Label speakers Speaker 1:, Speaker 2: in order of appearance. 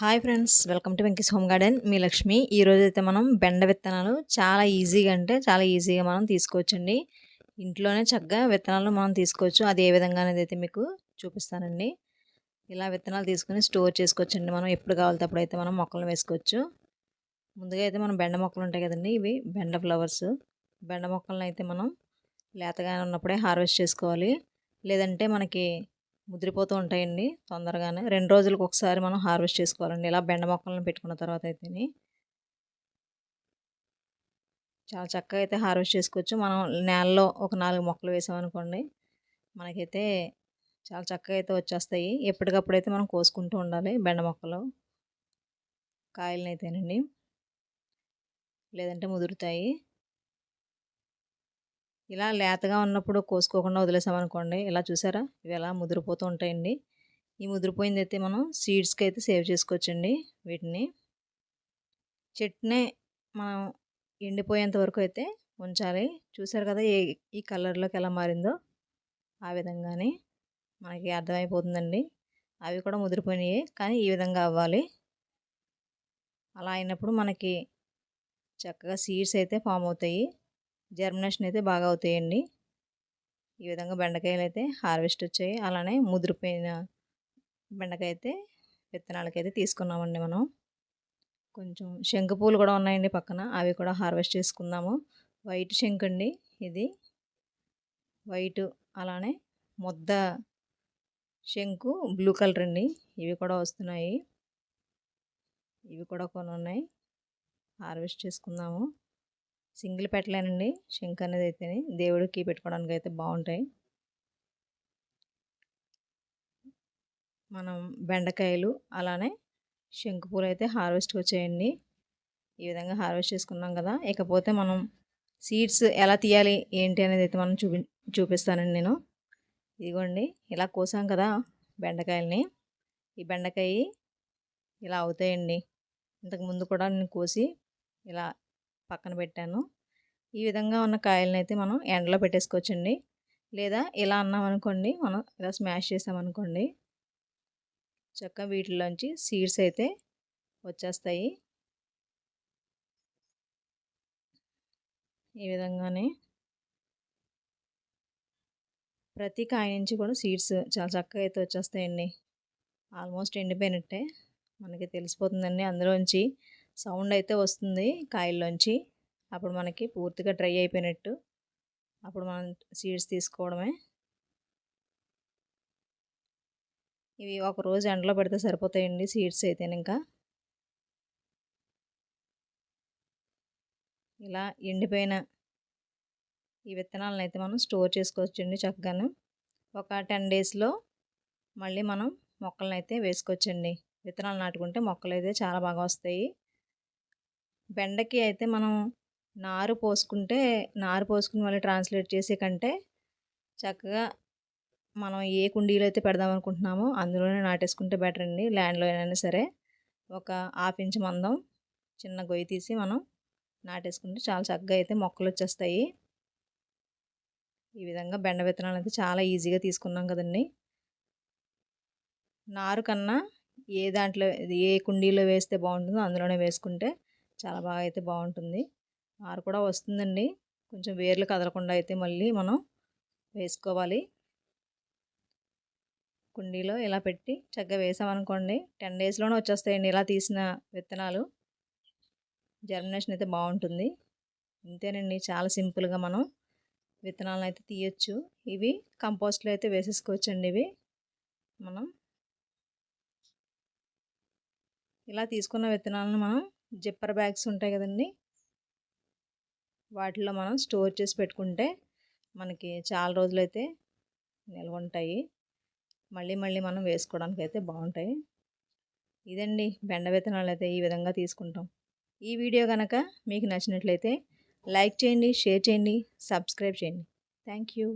Speaker 1: Hi friends welcome to Venky's home garden మీ లక్ష్మి ఈరోజు అయితే మనం బెండ విత్తనాలు చాలా ఈజీగా అంటే చాలా ఈజీగా మనం తీసుకోవచ్చండి. ఇంట్లోనే చక్కగా విత్తనాలు మనం తీసుకోవచ్చు. అది ఏ విధంగా అనేది అయితే మీకు చూపిస్తానండి. ఇలా విత్తనాలు తీసుకుని స్టోర్ చేసుకోవచ్చండి మనం. ఎప్పుడు కావాలి అప్పుడు అయితే మనం మొక్కలు వేసుకోవచ్చు. ముందుగా అయితే మనం బెండ మొక్కలు ఉంటాయి కదండి ఇవి బెండ ఫ్లవర్స్. బెండ మొక్కలను అయితే మనం లేతగా ఉన్నప్పుడే హార్వెస్ట్ చేసుకోవాలి. లేదంటే మనకి ముదిరిపోతూ ఉంటాయండి తొందరగానే. రెండు రోజులకు ఒకసారి మనం హార్వెస్ట్ చేసుకోవాలండి. ఇలా బెండ మొక్కలను పెట్టుకున్న తర్వాత అయితేని. చాలా చక్కగా అయితే హార్వెస్ట్ చేసుకోవచ్చు. మనం నేలలో ఒక నాలుగు మొక్కలు వేసామనుకోండి మనకైతే చాలా చక్కగా అయితే వచ్చేస్తాయి. ఎప్పటికప్పుడు అయితే మనం కోసుకుంటూ ఉండాలి బెండ మొక్కలు. కాయలనైతేనండి. లేదంటే ముదురుతాయి. ఇలా లేతగా ఉన్నప్పుడు కోసుకోకుండా వదిలేసామనుకోండి ఇలా చూసారా? ఇవి ఎలా ముదిరిపోతూ ఉంటాయండి. ఈ ముదిరిపోయింది అయితే మనం సీడ్స్కి అయితే సేవ్ చేసుకోవచ్చండి వీటిని. చెట్నే మనం ఎండిపోయేంత వరకు అయితే ఉంచాలి. చూసారు కదా ఏ ఈ కలర్లోకి ఎలా మారిందో? ఆ విధంగానే మనకి అర్థమైపోతుందండి. అవి కూడా ముదిరిపోయినాయి కానీ ఈ విధంగా అవ్వాలి. అలా అయినప్పుడు మనకి చక్కగా సీడ్స్ అయితే ఫామ్ అవుతాయి. జర్మినేషన్ అయితే బాగా అవుతాయండి. ఈ విధంగా బెండకాయలు అయితే హార్వెస్ట్ వచ్చాయి అలానే ముదిరిపోయిన బెండకాయ అయితే విత్తనాలకైతే తీసుకున్నామండి మనం. కొంచెం శంఖ పూలు కూడా ఉన్నాయండి పక్కన. అవి కూడా హార్వెస్ట్ చేసుకుందాము. వైట్ శంఖ అండి ఇది. వైట్ అలానే ముద్ద శంకు బ్లూ కలర్ అండి. ఇవి కూడా వస్తున్నాయి. ఇవి కూడా కొన్ని ఉన్నాయి హార్వెస్ట్ చేసుకుందాము. సింగిల్ పెట్టలేనండి. శంఖ అనేది అయితే దేవుడికి పెట్టుకోవడానికి అయితే బాగుంటాయి మనం బెండకాయలు అలానే శంకుపూలు అయితే హార్వెస్ట్ వచ్చాయండి ఈ విధంగా హార్వెస్ట్ చేసుకున్నాం కదా! ఇకపోతే మనం సీడ్స్ ఎలా తీయాలి? ఏంటి అనేది అయితే మనం చూపి చూపిస్తానండి నేను. ఇదిగోండి ఇలా కోసాం కదా బెండకాయలని. ఈ బెండకాయ ఇలా అవుతాయండి. ఇంతకు ముందు కూడా నేను కోసి ఇలా పక్కన పెట్టాను. ఈ విధంగా ఉన్న కాయలను అయితే మనం ఎండలో పెట్టేసుకోవచ్చండి. లేదా ఇలా అన్నామనుకోండి మనం ఇలా స్మాష్ చేసామనుకోండి చక్కగా వీటిలోంచి సీడ్స్ అయితే వచ్చేస్తాయి. ఈ విధంగానే ప్రతి కాయ నుంచి కూడా సీడ్స్ చాలా చక్కగా అయితే వచ్చేస్తాయండి. ఆల్మోస్ట్ ఎండిపోయినట్టే మనకి తెలిసిపోతుందండి అందులోంచి. సౌండ్ అయితే వస్తుంది కాయల్లోంచి. అప్పుడు మనకి పూర్తిగా డ్రై అయిపోయినట్టు. అప్పుడు మనం సీడ్స్ తీసుకోవడమే. ఇవి ఒక రోజు ఎండలో పెడితే సరిపోతాయండి సీడ్స్ అయితే ఇంకా ఇలా ఎండిపోయిన ఈ విత్తనాలను అయితే మనం స్టోర్ చేసుకోవచ్చండి చక్కగాను. ఒక టెన్ డేస్లో మళ్ళీ మనం మొక్కలను అయితే వేసుకోవచ్చండి. విత్తనాలు నాటుకుంటే మొక్కలు అయితే చాలా బాగా వస్తాయి. బెండకి అయితే మనం నారు పోసుకుంటే నారు పోసుకుని మళ్ళీ ట్రాన్స్లేట్ చేసే కంటే చక్కగా మనం ఏ కుండీలో అయితే పెడదాం అనుకుంటున్నామో అందులోనే నాటేసుకుంటే బెటర్ అండి. ల్యాండ్లో అయినా సరే ఒక హాఫ్ ఇంచ్ మందం చిన్న గొయ్యి తీసి మనం నాటేసుకుంటే చాలా చక్కగా అయితే మొక్కలు వచ్చేస్తాయి. ఈ విధంగా బెండ విత్తనాలు అయితే చాలా ఈజీగా తీసుకున్నాం కదండి. నారు కన్నా ఏ దాంట్లో ఏ కుండీలో వేస్తే బాగుంటుందో అందులోనే వేసుకుంటే చాలా బాగా అయితే బాగుంటుంది. ఆరు కూడా వస్తుందండి. కొంచెం వేర్లు కదలకుండా అయితే మళ్ళీ మనం వేసుకోవాలి. కుండీలో ఇలా పెట్టి చక్కగా వేసామనుకోండి టెన్ డేస్లోనే వచ్చేస్తాయండి ఇలా తీసిన విత్తనాలు. జర్మినేషన్ అయితే బాగుంటుంది. ఇంతేనండి చాలా సింపుల్గా మనం విత్తనాలను అయితే తీయచ్చు. ఇవి కంపోస్ట్లో అయితే వేసేసుకోవచ్చండి ఇవి. మనం ఇలా తీసుకున్న విత్తనాలను మనం జిప్పర్ బ్యాగ్స్ ఉంటాయి కదండి. వాటిలో మనం స్టోర్ చేసి పెట్టుకుంటే మనకి చాలా రోజులైతే నిల్వ ఉంటాయి మళ్ళీ మళ్ళీ మనం వేసుకోవడానికి అయితే బాగుంటాయి. ఇదండి బెండ విత్తనాలు అయితే ఈ విధంగా తీసుకుంటాం. ఈ వీడియో కనుక మీకు నచ్చినట్లయితే లైక్ చేయండి షేర్ చేయండి సబ్స్క్రైబ్ చేయండి. Thank you.